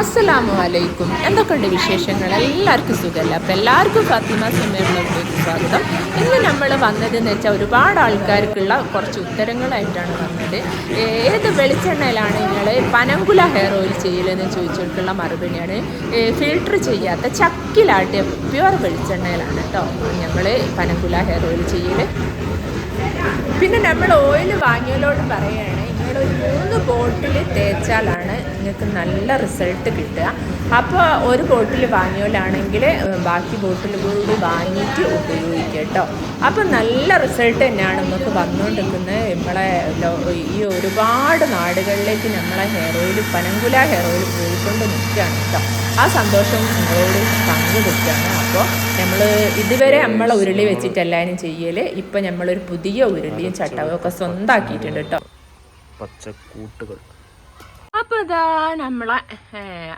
അസ്സലാമു അലൈക്കും. എന്തൊക്കെയുണ്ട് വിശേഷങ്ങൾ? എല്ലാവർക്കും സുഖമല്ല? അപ്പം എല്ലാവർക്കും ഫാത്തിമ സമയങ്ങളിലേക്ക് സ്വാഗതം. ഇന്ന് നമ്മൾ വന്നതെന്ന് വെച്ചാൽ ഒരുപാട് ആൾക്കാർക്കുള്ള കുറച്ച് ഉത്തരങ്ങളായിട്ടാണ് വന്നത്. ഏത് വെളിച്ചെണ്ണയിലാണ് നിങ്ങൾ പനങ്കുല ഹെയർ ഓയിൽ ചെയ്യലെന്ന് ചോദിച്ചിട്ടുള്ള മറുപടിയാണ്. ഫിൽട്ടർ ചെയ്യാത്ത ചക്കിലാട്ടിയ പ്യുവർ വെളിച്ചെണ്ണയിലാണ് കേട്ടോ. ഞങ്ങൾ പനങ്കുല ഹെയർ ഓയിൽ ചെയ്യൽ പിന്നെ നമ്മൾ ഓയിൽ വാങ്ങിയവരോട് പറയുകയാണ് നിങ്ങൾ ഒരു മൂന്ന് ബോട്ടിൽ തേച്ചാലാണ് നിങ്ങൾക്ക് നല്ല റിസൾട്ട് കിട്ടുക. അപ്പോൾ ഒരു ബോട്ടിൽ വാങ്ങിയോലാണെങ്കിൽ ബാക്കി ബോട്ടിൽ കൂടി വാങ്ങിയിട്ട് ഉപയോഗിക്കുക കേട്ടോ. അപ്പോൾ നല്ല റിസൾട്ട് തന്നെയാണ് നമുക്ക് വന്നുകൊണ്ടിരിക്കുന്നത് നമ്മളെ ഈ ഒരുപാട് നാടുകളിലേക്ക് നമ്മളെ hair oil Panankula hair oil പോയിക്കൊണ്ട് നിൽക്കുകയാണ് കേട്ടോ. ആ സന്തോഷം നിങ്ങളോട് പങ്കുവെക്കുകയാണ്. അപ്പോൾ നമ്മൾ ഇതുവരെ നമ്മളെ ഉരുളി വെച്ചിട്ടെല്ലാവരും ചെയ്യൽ ഇപ്പം നമ്മളൊരു പുതിയ ഉരുളിയും ചട്ടവും ഒക്കെ സ്വന്തമാക്കിയിട്ടുണ്ട് കേട്ടോ. പച്ചക്കൂട്ടുകൾ. അപ്പോൾ ഇതാ നമ്മളെ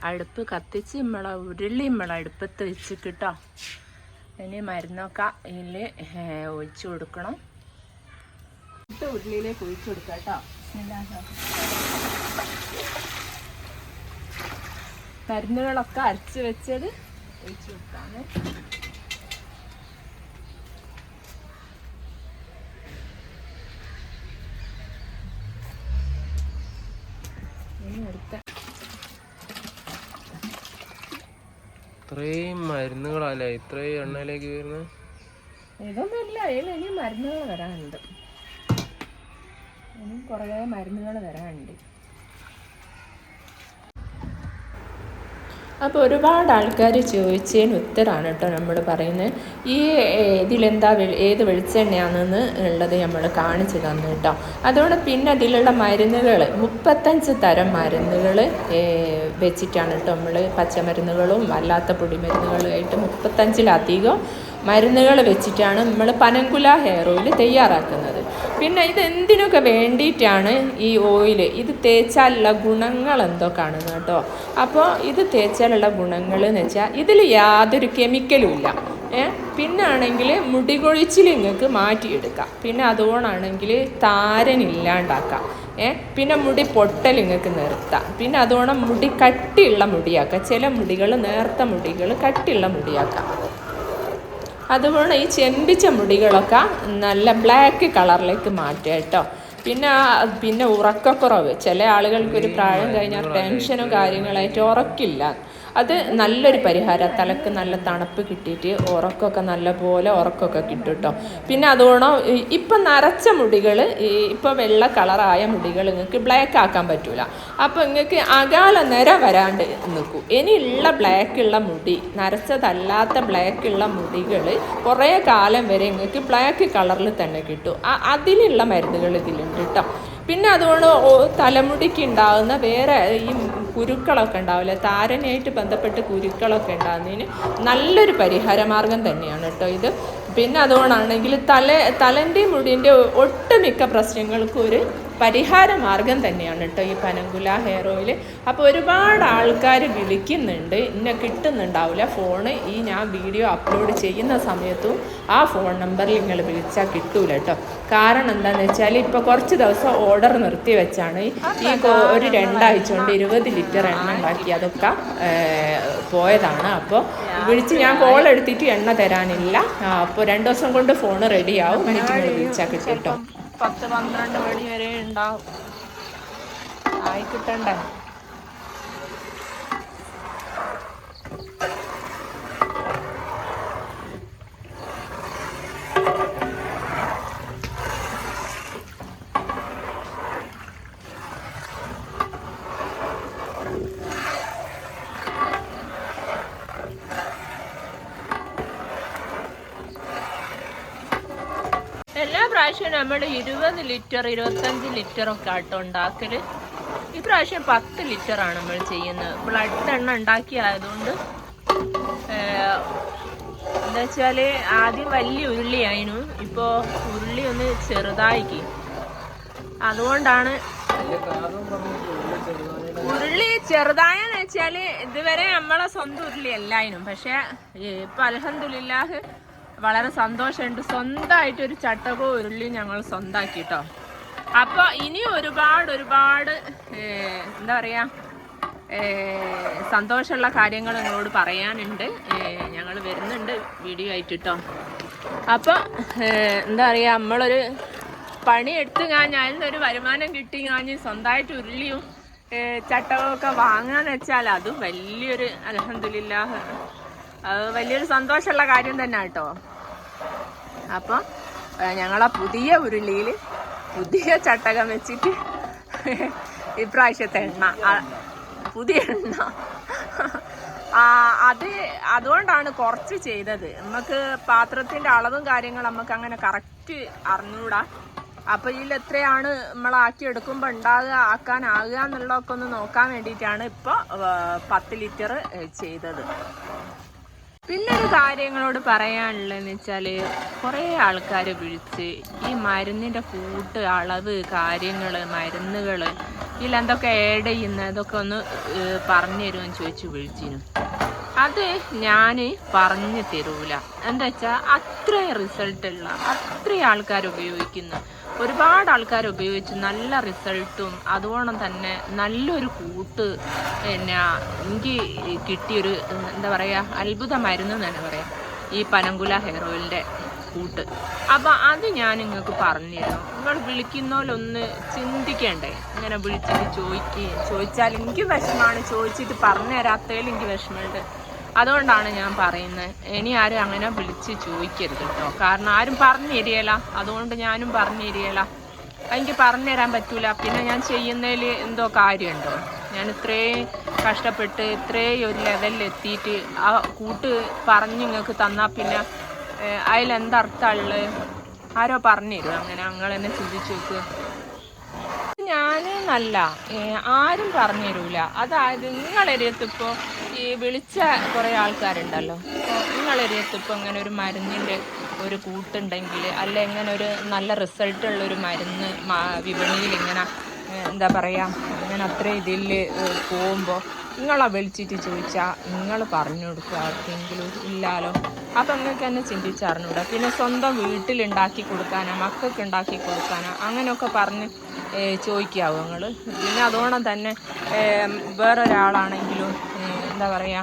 അടുപ്പ് കത്തിച്ച് നമ്മളെ ഉരുളി നമ്മളെ അടുപ്പത്ത് വെച്ച് കിട്ടോ ഇനി മരുന്നൊക്കെ ഇതിൽ ഒഴിച്ചു കൊടുക്കണം. ഇട്ട് ഉരുളിയിലേക്ക് ഒഴിച്ചു കൊടുക്കാം കേട്ടോ. മരുന്നുകളൊക്കെ അരച്ച് വെച്ചത് ഒഴിച്ചു കൊടുക്കാണ് ഇനി അടുത്ത ഇത്രയും മരുന്നുകളല്ലേ? ഇത്രയും എണ്ണയിലേക്ക് വരുന്നത്? ഇതൊന്നുമില്ല. അതിൽ ഇനി മരുന്നുകൾ വരാനുണ്ട്. ഇനി കുറേ മരുന്നുകൾ വരാനുണ്ട്. അപ്പോൾ ഒരുപാട് ആൾക്കാർ ചോദിച്ചതിന് ഉത്തരമാണ് കേട്ടോ നമ്മൾ പറയുന്നത്. ഈ ഇതിലെന്താ ഏത് വെളിച്ചെണ്ണയാണെന്ന് ഉള്ളത് നമ്മൾ കാണിച്ചു തന്നു കേട്ടോ. അതുകൊണ്ട് പിന്നെ അതിലുള്ള മരുന്നുകൾ മുപ്പത്തഞ്ച് തരം മരുന്നുകൾ വെച്ചിട്ടാണ് കേട്ടോ നമ്മൾ പച്ചമരുന്നുകളും അല്ലാത്ത പൊടിമരുന്നുകളുമായിട്ട് മുപ്പത്തഞ്ചിലധികം മരുന്നുകൾ വെച്ചിട്ടാണ് നമ്മൾ പനങ്കുല ഹെയർ ഓയിൽ തയ്യാറാക്കുന്നത്. പിന്നെ ഇത് എന്തിനൊക്കെ വേണ്ടിയിട്ടാണ് ഈ ഓയിൽ ഇത് തേച്ചാലുള്ള ഗുണങ്ങൾ എന്തോ എന്തൊക്കെയാണെന്ന് കേട്ടോ. അപ്പോൾ ഇത് തേച്ചാലുള്ള ഗുണങ്ങൾ എന്ന് വെച്ചാൽ ഇതിൽ യാതൊരു കെമിക്കലും ഇല്ല. പിന്നെ ആണെങ്കിൽ മുടി കൊഴിച്ചിൽ നിങ്ങൾക്ക് മാറ്റിയെടുക്കാം. പിന്നെ അതുകൊണ്ടാണെങ്കിൽ താരൻ ഇല്ലാണ്ടാക്കാം. പിന്നെ മുടി പൊട്ടൽ നിങ്ങൾക്ക് നിർത്താം. പിന്നെ അതുകൊണ്ട് മുടി കട്ടിയുള്ള മുടിയാക്കാം. ചില മുടികൾ നേർത്ത മുടികൾ കട്ടിയുള്ള മുടിയാക്കാം. അതുപോലെ ഈ ചെമ്പിച്ച മുടികളൊക്കെ നല്ല ബ്ലാക്ക് കളറിലേക്ക് മാറ്റുക കേട്ടോ. പിന്നെ പിന്നെ ഉറക്കക്കുറവ്. ചില ആളുകൾക്ക് ഒരു പ്രായം കഴിഞ്ഞാൽ ടെൻഷനും കാര്യങ്ങളായിട്ട് ഉറക്കില്ല. അത് നല്ലൊരു പരിഹാരം. തലക്ക് നല്ല തണുപ്പ് കിട്ടിയിട്ട് ഉറക്കമൊക്കെ നല്ലപോലെ ഉറക്കമൊക്കെ കിട്ടും കേട്ടോ. പിന്നെ അതുകൊണ്ട് ഇപ്പം നരച്ച മുടികൾ ഇപ്പം വെള്ള കളറായ മുടികൾ നിങ്ങൾക്ക് ബ്ലാക്ക് ആക്കാൻ പറ്റൂല. അപ്പോൾ നിങ്ങൾക്ക് അകാല നിര വരാണ്ട് നിൽക്കും. ഇനിയുള്ള ബ്ലാക്ക് ഉള്ള മുടി നരച്ചതല്ലാത്ത ബ്ലാക്ക് ഉള്ള മുടികൾ കുറേ കാലം വരെ നിങ്ങൾക്ക് ബ്ലാക്ക് കളറിൽ തന്നെ കിട്ടും. അതിലുള്ള മരുന്നുകൾ ഇതിലുണ്ട് കേട്ടോ. പിന്നെ അതുകൊണ്ട് തലമുടിക്ക് ഉണ്ടാകുന്ന വേറെ ഈ കുരുക്കളൊക്കെ ഉണ്ടാവില്ല? താരനായിട്ട് ബന്ധപ്പെട്ട് കുരുക്കളൊക്കെ ഉണ്ടാകുന്നതിന് നല്ലൊരു പരിഹാര മാർഗം തന്നെയാണ് കേട്ടോ ഇത്. പിന്നെ അതുകൊണ്ടാണെങ്കിൽ തല തലന്റെ മുടിന്റെ ഒട്ടുമിക്ക പ്രശ്നങ്ങൾക്കും ഒരു പരിഹാര മാർഗം തന്നെയാണ് കേട്ടോ ഈ പനങ്കുല ഹെയർ ഓയിൽ അപ്പോൾ ഒരുപാട് ആൾക്കാർ വിളിക്കുന്നുണ്ട് ഇന്നെ കിട്ടുന്നുണ്ടാവില്ല ഫോണ് ഈ ഞാൻ വീഡിയോ അപ്ലോഡ് ചെയ്യുന്ന സമയത്തും ആ ഫോൺ നമ്പറിൽ നിങ്ങൾ വിളിച്ചാൽ കിട്ടൂല കേട്ടോ. കാരണം എന്താണെന്ന് വെച്ചാൽ ഇപ്പോൾ കുറച്ച് ദിവസം ഓർഡർ നിർത്തി വെച്ചാണ്. ഈ ഒരു രണ്ടാഴ്ച കൊണ്ട് ഇരുപത് ലിറ്റർ എണ്ണ ഉണ്ടാക്കി അതൊക്കെ പോയതാണ്. അപ്പോൾ വിളിച്ച് ഞാൻ കോൾ എടുത്തിട്ട് എണ്ണ തരാനില്ല. അപ്പോൾ രണ്ട് ദിവസം കൊണ്ട് ഫോൺ റെഡിയാവും എനിക്ക് വിളിച്ചാൽ കിട്ടും കേട്ടോ. പത്ത് പന്ത്രണ്ട് മണി വരെ ഉണ്ടാവും. ആയി കിട്ടണ്ടേ? എല്ലാ പ്രാവശ്യവും നമ്മൾ ഇരുപത് ലിറ്റർ ഇരുപത്തഞ്ച് ലിറ്റർ ഒക്കെ ആട്ടോ ഉണ്ടാക്കൽ. ഈ പ്രാവശ്യം പത്ത് ആണ് നമ്മൾ ചെയ്യുന്നത്. ബ്ലഡ് എണ്ണ ഉണ്ടാക്കിയതായതുകൊണ്ട് എന്താ വെച്ചാൽ ആദ്യം വലിയ ഉരുളിയായിരുന്നു ഇപ്പോ ഉരുളി ഒന്ന് ചെറുതായിക്ക് അതുകൊണ്ടാണ് ഉരുളി ചെറുതായെന്ന് വെച്ചാൽ ഇതുവരെ നമ്മളെ സ്വന്തം ഉരുളി അല്ലായിരുന്നു. പക്ഷെ ഇപ്പൊ അലഹദില്ലാഹ് വളരെ സന്തോഷമുണ്ട്. സ്വന്തമായിട്ട് ഒരു ചട്ടകവും ഉരുളിയും ഞങ്ങൾ സ്വന്തമാക്കി കേട്ടോ അപ്പൊ ഇനി ഒരുപാട് ഒരുപാട് എന്താ പറയാ സന്തോഷമുള്ള കാര്യങ്ങൾ നിങ്ങളോട് പറയാനുണ്ട്. ഞങ്ങൾ വരുന്നുണ്ട് വീഡിയോ ആയിട്ട് കേട്ടോ അപ്പോൾ എന്താ പറയുക നമ്മളൊരു പണിയെടുത്ത് കഴിഞ്ഞാൽ ഒരു വരുമാനം കിട്ടി. കഴിഞ്ഞ് സ്വന്തമായിട്ട് ഉരുളിയും ചട്ടകമൊക്കെ വാങ്ങാന്ന് വെച്ചാൽ അതും വലിയൊരു അലഹമില്ല അത് വലിയൊരു സന്തോഷമുള്ള കാര്യം തന്നെ കേട്ടോ. അപ്പം ഞങ്ങളാ പുതിയ ഉരുളിയിൽ പുതിയ ചട്ടകം വെച്ചിട്ട് ഇപ്രാവശ്യത്തെ എണ്ണ പുതിയ എണ്ണ. അത് അതുകൊണ്ടാണ് കുറച്ച് ചെയ്തത്. നമുക്ക് പാത്രത്തിന്റെ അളവും കാര്യങ്ങളും നമുക്ക് അങ്ങനെ കറക്റ്റ് അറിഞ്ഞൂടാ. അപ്പോൾ ഇതിൽ എത്രയാണ് നമ്മളാക്കി എടുക്കുമ്പോൾ ഉണ്ടാകുക ആക്കാനാകുക എന്നുള്ളതൊക്കെ ഒന്ന് നോക്കാൻ വേണ്ടിയിട്ടാണ് ഇപ്പോൾ പത്ത് ലിറ്റർ ചെയ്തത്. പിന്നെ ഒരു കാര്യങ്ങളോട് പറയാനുള്ളതെന്ന് വെച്ചാൽ കുറേ ആൾക്കാർ വിളിച്ച് ഈ മരുന്നിന്റെ കൂട്ട് അളവ് കാര്യങ്ങൾ മരുന്നുകൾ ഇതിലെന്തൊക്കെ ആഡ് ചെയ്യുന്ന ഇതൊക്കെ ഒന്ന് പറഞ്ഞു തരുമെന്ന് ചോദിച്ചു വിളിച്ചിരുന്നു. അത് ഞാൻ പറഞ്ഞു തരൂല. എന്താ വെച്ചാൽ അത്രയും റിസൾട്ടുള്ള അത്രയും ആൾക്കാർ ഉപയോഗിക്കുന്നു. ഒരുപാട് ആൾക്കാർ ഉപയോഗിച്ച് നല്ല റിസൾട്ടും അതുപോലെ തന്നെ നല്ലൊരു കൂട്ട് പിന്നെ എനിക്ക് കിട്ടിയൊരു എന്താ പറയുക അത്ഭുതമായിരുന്നു എന്ന് തന്നെ പറയാം. ഈ പനങ്കുല ഹെയർ ഓയിലിന്റെ കൂട്ട്. അപ്പം അത് ഞാൻ നിങ്ങൾക്ക് പറഞ്ഞിരുന്നു. നിങ്ങൾ വിളിക്കുന്നോലൊന്ന് ചിന്തിക്കേണ്ടേ. ഇങ്ങനെ വിളിച്ചിട്ട് ചോദിക്കുകയും ചോദിച്ചാൽ എനിക്ക് വിഷമമാണ്. ചോദിച്ചിട്ട് പറഞ്ഞു തരാത്തതിൽ എനിക്ക് വിഷമമുണ്ട്. അതുകൊണ്ടാണ് ഞാൻ പറയുന്നത് ഇനി ആരും അങ്ങനെ വിളിച്ച് ചോദിക്കരുത് കേട്ടോ. കാരണം ആരും പറഞ്ഞു തരികയില്ല. അതുകൊണ്ട് ഞാനും പറഞ്ഞു തരികയില്ല. എനിക്ക് പറഞ്ഞു തരാൻ പറ്റൂല. പിന്നെ ഞാൻ ചെയ്യുന്നതിൽ എന്തോ കാര്യമുണ്ടോ? ഞാൻ ഇത്രയും കഷ്ടപ്പെട്ട് ഇത്രയും ഒരു ലെവലിൽ എത്തിയിട്ട് ആ കൂട്ട് പറഞ്ഞു നിങ്ങൾക്ക് തന്നാൽ പിന്നെ അതിലെന്തർത്ഥമുള്ള ആരോ പറഞ്ഞു തരും അങ്ങനെ നിങ്ങൾ തന്നെ ചിന്തിച്ചു നോക്കുക ഞാൻ നല്ല ആരും പറഞ്ഞു തരൂല. അതായത് നിങ്ങളെരിയത്തിപ്പോൾ ഈ വിളിച്ച കുറേ ആൾക്കാരുണ്ടല്ലോ. നിങ്ങളൊരു എത്തിപ്പോ ഇങ്ങനെ ഒരു മരുന്നിന്റെ ഒരു കൂട്ടുണ്ടെങ്കിൽ അല്ല ഇങ്ങനെ ഒരു നല്ല റിസൾട്ട് ഉള്ള ഒരു മരുന്ന് വിപണിയിൽ ഇങ്ങനെ എന്താ പറയാ ഇങ്ങനെ അത്ര ഇതിൽ പോകുമ്പോൾ നിങ്ങളെ വിളിച്ചിട്ട് ചോദിച്ചാൽ നിങ്ങൾ പറഞ്ഞു കൊടുക്കുക ആർക്കെങ്കിലും ഇല്ലാലോ. അപ്പം നിങ്ങൾക്ക് തന്നെ ചിന്തിച്ചറിഞ്ഞൂടാ പിന്നെ സ്വന്തം വീട്ടിലുണ്ടാക്കി കൊടുക്കാനോ മക്കൾക്ക് ഉണ്ടാക്കി കൊടുക്കാനോ അങ്ങനെയൊക്കെ പറഞ്ഞ് ചോദിക്കാവോ നിങ്ങൾ പിന്നെ അതോണം തന്നെ വേറൊരാളാണെങ്കിലും എന്താ പറയുക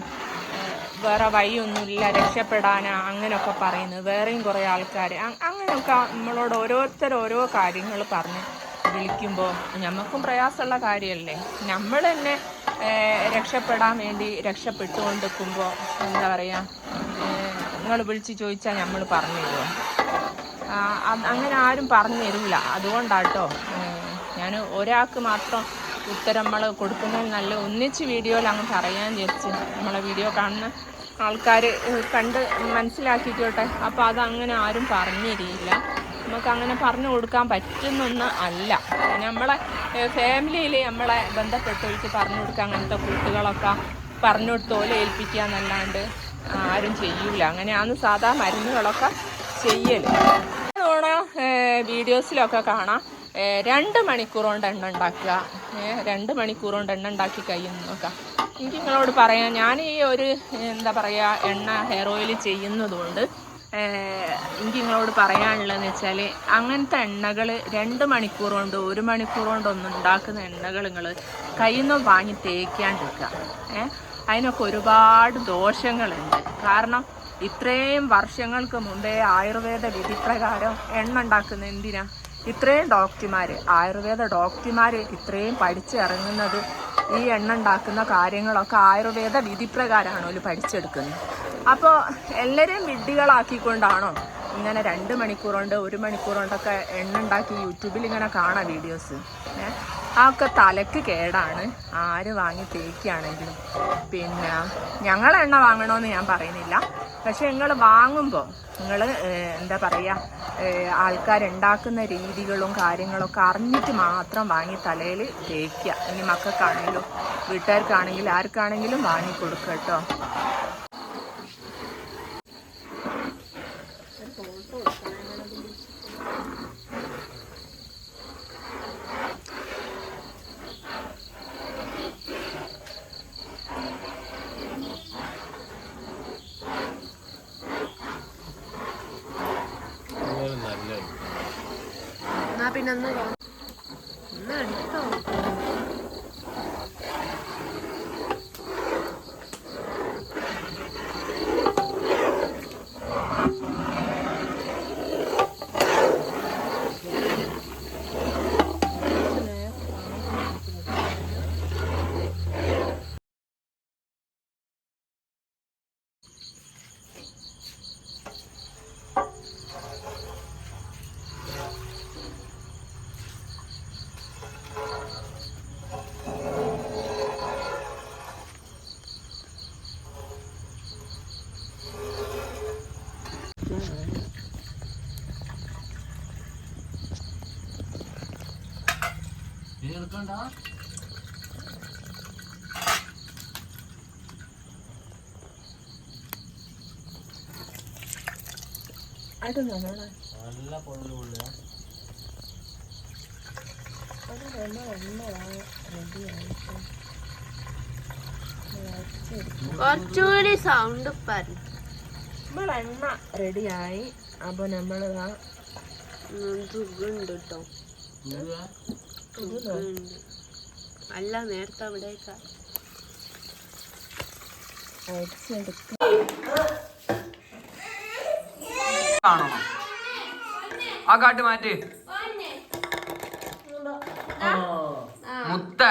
വേറെ വഴിയൊന്നുമില്ല രക്ഷപ്പെടാനാ അങ്ങനെയൊക്കെ പറയുന്നത്. വേറെയും കുറേ ആൾക്കാർ അങ്ങനെയൊക്കെ നമ്മളോട് ഓരോരുത്തർ ഓരോ കാര്യങ്ങൾ പറഞ്ഞ് വിളിക്കുമ്പോൾ നമുക്കും പ്രയാസമുള്ള കാര്യമല്ലേ? നമ്മൾ തന്നെ രക്ഷപ്പെടാൻ വേണ്ടി രക്ഷപ്പെട്ടുകൊണ്ടിരിക്കുമ്പോൾ എന്താ പറയുക നിങ്ങൾ വിളിച്ച് ചോദിച്ചാൽ നമ്മൾ പറഞ്ഞു തരുമോ അങ്ങനെ ആരും പറഞ്ഞു തരില്ല അതുകൊണ്ടാട്ടോ ഞാൻ ഒരാൾക്ക് മാത്രം ഉത്തരം നമ്മൾ കൊടുക്കുന്നതിൽ നല്ല ഒന്നിച്ച് വീഡിയോയിൽ അങ്ങ് പറയാൻ വിചാരിച്ച് നമ്മളെ വീഡിയോ കാണുന്ന ആൾക്കാർ കണ്ട് മനസ്സിലാക്കിക്കോട്ടെ. അപ്പോൾ അതങ്ങനെ ആരും പറഞ്ഞിരിയില്ല. നമുക്ക് അങ്ങനെ പറഞ്ഞു കൊടുക്കാൻ പറ്റുന്നൊന്ന് അല്ല. നമ്മളെ ഫാമിലിയിൽ നമ്മളെ ബന്ധപ്പെട്ടവർക്ക് പറഞ്ഞു കൊടുക്കുക അങ്ങനത്തെ കൂട്ടുകളൊക്കെ പറഞ്ഞു കൊടുത്തോലെ ഏൽപ്പിക്കുക എന്നല്ലാണ്ട് ആരും ചെയ്യൂല. അങ്ങനെയാണ് സാധാ മരുന്നുകളൊക്കെ ചെയ്യൽ. വീഡിയോസിലൊക്കെ കാണാം. രണ്ട് മണിക്കൂർ കൊണ്ട് എണ്ണ ഉണ്ടാക്കുക. രണ്ട് മണിക്കൂർ കൊണ്ട് എണ്ണ ഉണ്ടാക്കി നോക്കാം. എനിക്ക് നിങ്ങളോട് പറയാം. ഞാൻ ഈ ഒരു എന്താ പറയുക എണ്ണ ഹെയർ ഓയിൽ ചെയ്യുന്നതുകൊണ്ട് എനിക്ക് നിങ്ങളോട് പറയാനുള്ളതെന്ന് വെച്ചാൽ അങ്ങനത്തെ എണ്ണകൾ രണ്ട് മണിക്കൂർ കൊണ്ട് ഒരു മണിക്കൂർ കൊണ്ടൊന്നും ഉണ്ടാക്കുന്ന എണ്ണകൾ നിങ്ങൾ കയ്യിൽ നിന്ന് വാങ്ങി തേക്കാണ്ടിരിക്കുക. ഏഹ് അതിനൊക്കെ ഒരുപാട് ദോഷങ്ങളുണ്ട്. കാരണം ഇത്രയും വർഷങ്ങൾക്ക് മുമ്പേ ആയുർവേദ വിധിപ്രകാരം എണ്ണ ഉണ്ടാക്കുന്ന എന്തിനാ? ഇത്രയും ഡോക്ടർമാർ ആയുർവേദ ഡോക്ടർമാർ ഇത്രയും പഠിച്ചിറങ്ങുന്നത് ഈ എണ്ണ ഉണ്ടാക്കുന്ന കാര്യങ്ങളൊക്കെ ആയുർവേദ വിധിപ്രകാരമാണ് ഒരു പഠിച്ചെടുക്കുന്നത്. അപ്പോൾ എല്ലാവരെയും വിഡ്ഢികളാക്കിക്കൊണ്ടാണോ ഇങ്ങനെ രണ്ട് മണിക്കൂറുണ്ട് ഒരു മണിക്കൂറുണ്ടൊക്കെ എണ്ണ ഉണ്ടാക്കി യൂട്യൂബിൽ ഇങ്ങനെ കാണാം വീഡിയോസ്? അതൊക്കെ തലക്ക് കേടാണ്. ആര് വാങ്ങി തേക്കുകയാണെങ്കിലും. പിന്നെ ഞങ്ങൾ എണ്ണ വാങ്ങണമെന്ന് ഞാൻ പറയുന്നില്ല. പക്ഷെ നിങ്ങൾ വാങ്ങുമ്പോൾ നിങ്ങൾ എന്താ പറയുക ആൾക്കാരുണ്ടാക്കുന്ന രീതികളും കാര്യങ്ങളൊക്കെ അറിഞ്ഞിട്ട് മാത്രം വാങ്ങി തലയിൽ തേക്കുക. ഇനി മക്കൾക്കാണെങ്കിലും വീട്ടുകാർക്കാണെങ്കിലും ആർക്കാണെങ്കിലും വാങ്ങി കൊടുക്കുക കേട്ടോ. എന്നാ പിന്നെ അത് നല്ല എണ്ണ റെഡിയായിട്ട് കുറച്ചുകൂടി സൗണ്ട് പറഞ്ഞു നമ്മൾ എണ്ണ റെഡിയായി അപ്പോൾ നമ്മൾ സുഖമുണ്ട് കേട്ടോ അല്ല നേരത്തെ അവിടേക്കാ. കാണണം. ആ കാട്ട് മാറ്റ്. മുത്ത.